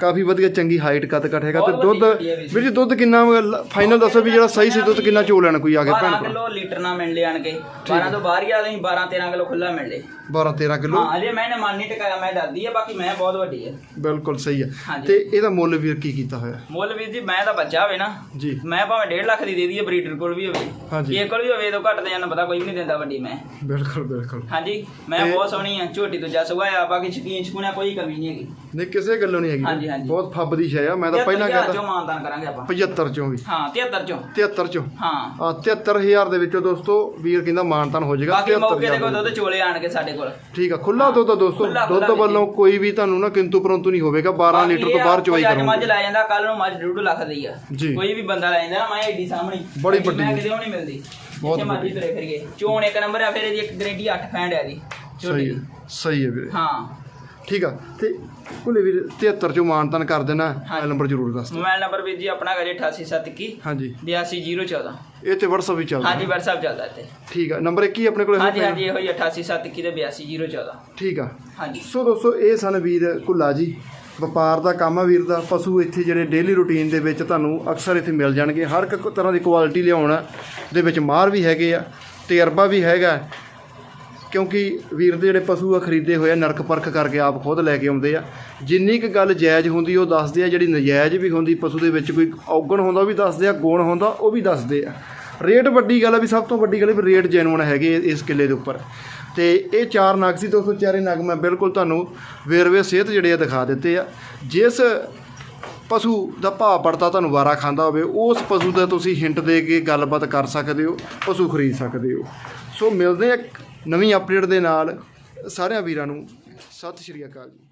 ਕਾਫੀ ਵਧੀਆ ਚੰਗੀ ਹਾਈਟ ਕੱਦ ਕੱਟ ਹੈਗਾ ਤੇ ਦੁੱਧ ਵੀਰ ਜੀ। ਦੁੱਧ ਕਿੰਨਾ ਫਾਈਨਲ ਦੱਸੋ ਵੀ ਜਿਹੜਾ ਸਹੀ ਸੀ ਦੁੱਧ ਕਿੰਨਾ ਚੋ ਲੈਣ ਕੋਈ ਆ ਕੇ ਭੈਣ 12 ਭਰਾ? ਕਿਲੋ ਲੀਟਰ ਨਾਲ ਮਿਲ ਲਿਆਣ ਕੇ। 12 ਤੋਂ ਬਾਹਰ ਹੀ ਆ ਨਹੀਂ 12 13 ਕਿਲੋ ਖੁੱਲਾ ਮਿਲ ਲੇ 12 13 ਕਿਲੋ। ਹਾਂ ਅਜੇ ਮੈਂ ਮਨ ਟਿਕਾਇਆ ਮੈਂ ਡਰਦੀ ਆ ਬਾਕੀ ਮੈਂ ਬਹੁਤ ਵੱਡੀ ਹੈ ਬਿਲਕੁਲ ਸਹੀ ਹੈ ਹਾਂਜੀ। ਤੇ ਇਹਦਾ ਮੁੱਲ ਵੀਰ ਕੀ ਕੀਤਾ ਹੋਇਆ? ਮੁੱਲ ਵੀਰ ਜੀ ਮੈਂ ਤਾਂ ਬੱਚਾ ਹੋਵੇ ਨਾ ਜੀ। ਮੈਂ ਭਾਵੇਂ 1.5 ਲੱਖ ਦੀ ਦੇ ਦਈਏ ਬਰੀਡਰ ਕੋਲ ਵੀ ਹੋਵੇ। ਹਾਂਜੀ। ਇਹ ਕੋਲ ਵੀ ਹੋਵੇ ਤਾਂ ਘੱਟ ਦੇ ਜਾਨ ਪਤਾ ਕੋਈ ਵੀ ਨਹੀਂ ਦਿੰਦਾ ਵੱਡੀ ਮੈਂ। ਬਿਲਕੁਲ ਬਿਲਕੁਲ। ਹਾਂਜੀ ਮੈਂ ਤੇ- ਬਹੁਤ ਸੋਹਣੀ ਆ ਝੋਟੀ ਤੋਂ ਜਸ ਆ ਬਾਕੀ ਸ਼ਕੀਨ ਸ਼ਕੂਨਾ ਕੋਈ ਕਮੀ ਨਹੀਂ ਹੈਗੀ। ਨਹੀਂ ਕਿਸੇ ਗੱਲੋਂ ਨਹੀਂ ਹੈਗੀ। ਹਾਂਜੀ, ਹਾਂਜੀ। ਬਹੁਤ ਫੱਬ ਦੀ ਸ਼ੈ ਆ ਮੈਂ ਤਾਂ ਪਹਿਲਾਂ ਚੋਂ ਕਹਿੰਦਾ ਮਾਨਦਾਨ ਕਰਾਂਗੇ ਆਪਾਂ। 75 ਚੋਂ ਵੀ। ਹਾਂ 73 ਚੋਂ। 73 ਚੋਂ। ਹਾਂ। ਆ 73000 ਦੇ ਵਿੱਚੋਂ ਦੋਸਤੋ ਵੀਰ ਕਹਿੰਦਾ ਮਾਨਤਾਨ ਹੋ ਜਾਏਗਾ ਬਾਕੀ ਮੌਕੇ ਦੇ 73,000 ਕੋਲ ਦੁੱਧ ਚੋਲੇ ਆਣ ਕੇ ਸਾਡੇ ਕੋਲ। ਠੀਕ ਆ ਖੁੱਲਾ ਦੁੱਧ ਆ ਦੋਸਤੋ। ਦੁੱਧ ਖੁੱਲਾ ਵੱਲੋਂ ਕੋਈ ਵੀ ਤੁਹਾਨੂੰ ਨਾ ਕਿੰਤੂ ਪਰੰਤੂ ਨਹੀਂ ਹੋਵੇਗਾ 12 ਲੀਟਰ ਤੋਂ ਬਾਹਰ ਚਵਾਈ ਅੱਜ ਮੱਝ ਕਰੂੰਗਾ। ਲੈ ਜਾਂਦਾ ਕੱਲ ਨੂੰ ਮੱਝ ਡੂਢ ਲੱਖ ਦੀ ਆ। ਜੀ। ਕੋਈ ਵੀ ਬੰਦਾ ਲੈ ਜਾਂਦਾ ਨਾ ਮੈਂ ਏਡੀ ਸਾਹਮਣੀ। ਬੜੀ ਵੱਡੀ ਮੈਂ ਕਿਤੇ ਨਹੀਂ ਮਿਲਦੀ ਬਹੁਤ ਮਰਜ਼ੀ ਤੁਰੇ ਫਿਰਗੇ ਚੋਣ ਇੱਕ ਨੰਬਰ ਆ ਫਿਰ ਇਹਦੀ ਇੱਕ ਗਰੇਡੀ 8 ਫੈਂਡ ਆ ਦੀ ਸਹੀ। ਹੈ ਸਹੀ ਹੈ ਵੀਰੇ। ਹਾਂ। ਠੀਕ ਆ। ਤੇ ਕੁਲੇ ਵੀਰ 73 ਚੋਂ ਮਾਨਤਾਨ ਕਰ ਦੇਣਾ। ਹਾਂਜੀ। ਨੰਬਰ ਜ਼ਰੂਰ ਦੱਸ ਦਿਓ। ਮੋਬਾਈਲ ਨੰਬਰ ਵੀ ਜੀ ਆਪਣਾ ਹੈਗਾ ਜੀ 88721 ਹਾਂਜੀ। 82014 ਇਹ ਤੇ WhatsApp ਵੀ ਚੱਲਦਾ। ਹਾਂਜੀ WhatsApp ਚੱਲਦਾ ਇੱਥੇ। ਠੀਕ ਆ। ਨੰਬਰ ਇੱਕ ਹੀ ਆਪਣੇ ਕੋਲ ਹਾਂਜੀ ਹਾਂਜੀ ਇਹੋ ਹੀ 88721 ਤੇ 82014 ਠੀਕ ਆ। ਹਾਂਜੀ। ਸੋ ਦੋਸਤੋ ਇਹ ਸਨ ਵੀਰ ਕੁੱਲਾ ਜੀ। ਵਪਾਰ ਦਾ ਕੰਮ ਆ ਵੀਰ ਦਾ। ਪਸ਼ੂ ਇੱਥੇ ਜਿਹੜੇ ਡੇਲੀ ਰੂਟੀਨ ਦੇ ਵਿੱਚ ਤੁਹਾਨੂੰ ਅਕਸਰ ਇੱਥੇ ਮਿਲ ਜਾਣਗੇ। ਹਰ ਇੱਕ ਤਰ੍ਹਾਂ ਦੀ ਕੁਆਲਿਟੀ ਲਿਆਉਣ ਦੇ ਵਿੱਚ ਮਾਰ ਵੀ ਹੈਗੇ ਆ। ਤਜਰਬਾ ਵੀ ਹੈਗਾ। ਕਿਉਂਕਿ ਵੀਰ ਦੇ ਜਿਹੜੇ ਪਸ਼ੂ ਆ ਖਰੀਦੇ ਹੋਏ ਆ, ਨਰਕ ਪਰਖ ਕਰਕੇ ਆਪ ਖੁਦ ਲੈ ਕੇ ਆਉਂਦੇ ਆ। ਜਿੰਨੀ ਕੁ ਗੱਲ ਜਾਇਜ਼ ਹੁੰਦੀ, ਉਹ ਦੱਸਦੇ ਆ, ਜਿਹੜੀ ਨਜਾਇਜ਼ ਵੀ ਹੁੰਦੀ, ਪਸ਼ੂ ਦੇ ਵਿੱਚ ਕੋਈ ਔਗਣ ਹੁੰਦਾ, ਉਹ ਵੀ ਦੱਸਦੇ ਆ, ਗੁਣ ਹੁੰਦਾ, ਉਹ ਵੀ ਦੱਸਦੇ ਆ। ਰੇਟ ਵੱਡੀ ਗੱਲ ਆ ਵੀ ਸਭ ਤੋਂ ਵੱਡੀ ਗੱਲ ਵੀ ਰੇਟ ਜੈਨੂਨ ਹੈਗੇ ਇਸ ਕਿੱਲੇ ਦੇ ਉੱਪਰ। ਤੇ ਇਹ ਚਾਰ ਨਗ ਸੀ ਦੋਸਤੋ, ਚਾਰੇ ਨਗ ਮੈਂ ਬਿਲਕੁਲ ਤੁਹਾਨੂੰ ਵੇਰਵੇ ਸਿਹਤ ਜਿਹੜੇ ਆ ਦਿਖਾ ਦਿੱਤੇ ਆ। ਜਿਸ ਪਸ਼ੂ ਦਾ ਭਾਅ ਪੜਤਾ ਤੁਹਾਨੂੰ ਵਾਰਾ ਖਾਂਦਾ ਹੋਵੇ, ਉਸ ਪਸ਼ੂ ਦਾ ਤੁਸੀਂ ਹਿੰਟ ਦੇ ਕੇ ਗੱਲਬਾਤ ਕਰ ਸਕਦੇ ਹੋ, ਪਸ਼ੂ ਖਰੀਦ ਸਕਦੇ ਹੋ। ਸੋ ਮਿਲਦੇ ਆ ਨਵੀਂ ਅਪਡੇਟ ਦੇ ਨਾਲ ਸਾਰਿਆਂ ਵੀਰਾਂ ਨੂੰ ਸਤਿ ਸ਼੍ਰੀ ਅਕਾਲ ਜੀ।